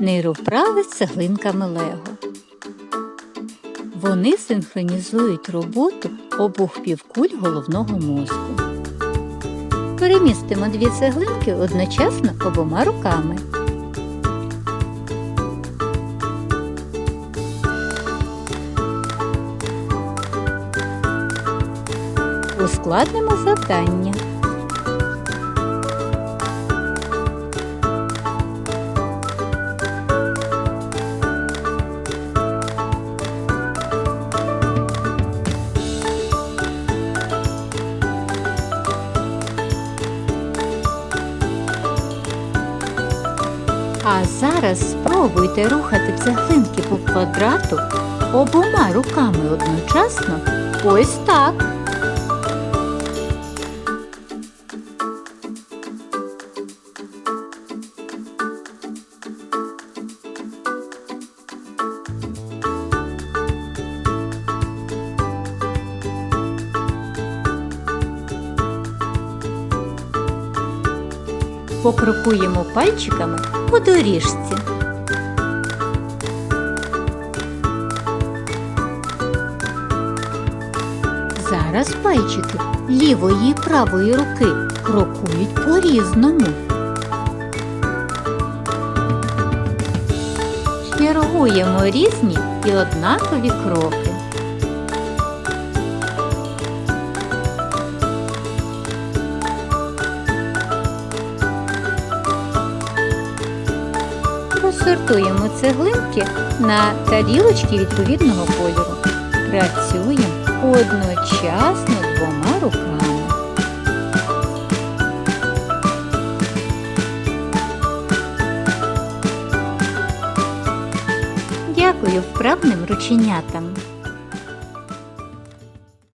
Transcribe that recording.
нейровправи з цеглинками Лего. Вони синхронізують роботу обох півкуль головного мозку. Перемістимо дві цеглинки одночасно обома руками. Ускладнимо завдання. А зараз спробуйте рухати цеглинки по квадрату обома руками одночасно. Ось так. Покрокуємо пальчиками по доріжці. Зараз пальчики лівої і правої руки крокують по-різному. Чергуємо різні і однакові кроки. Розсортуємо цеглинки на тарілочки відповідного кольору. Працюємо одночасно двома руками. Дякую вправним рученятам.